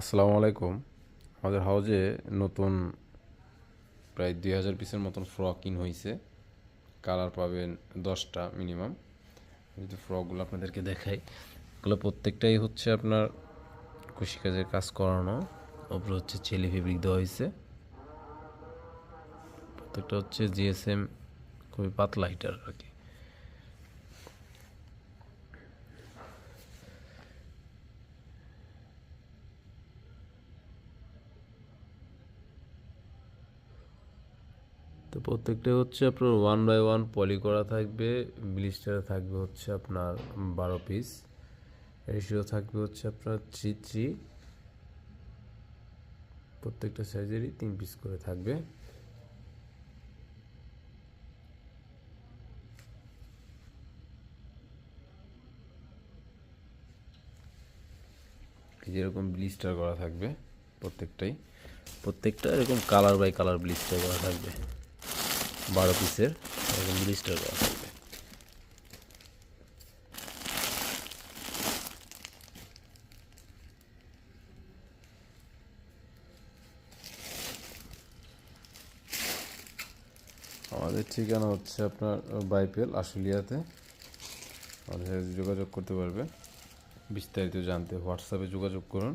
আসসালামু আলাইকুম। আমাদের হাউজে নতুন প্রায় দুই হাজার পিসের মতন ফ্রক ইন হয়েছে কালার পাবেন দশটা মিনিমাম যদি ফ্রকগুলো আপনাদেরকে দেখাই। এগুলো প্রত্যেকটাই হচ্ছে আপনার কৃষিকাজের কাজ করানো। ওপরে হচ্ছে চেলি ফেব্রিক দেওয়া হয়েছে প্রত্যেকটা হচ্ছে জিএসএম খুবই পাতলা হিটার আর কি। তো প্রত্যেকটা হচ্ছে আপনার ওয়ান বাই ওয়ান পলি করা থাকবে ব্লিস্টারে থাকবে হচ্ছে আপনার বারো পিস রেশিও থাকবে হচ্ছে আপনার থ্রি থ্রি প্রত্যেকটা সাইজেরই তিন পিস করে থাকবে। যেরকম ব্লিস্টার করা থাকবে প্রত্যেকটাই, প্রত্যেকটা এরকম কালার বাই কালার ব্লিস্টার করা থাকবে। বারো পিসের, এরকম ব্লিস্টার করা থাকবে। আমাদের ঠিকানা হচ্ছে আপনার বাইপেল, আশুলিয়াতে। আমাদের সাথে যোগাযোগ করতে পারবে বিস্তারিত জানতে হোয়াটসঅ্যাপে যোগাযোগ করুন।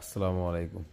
আসসালামু আলাইকুম।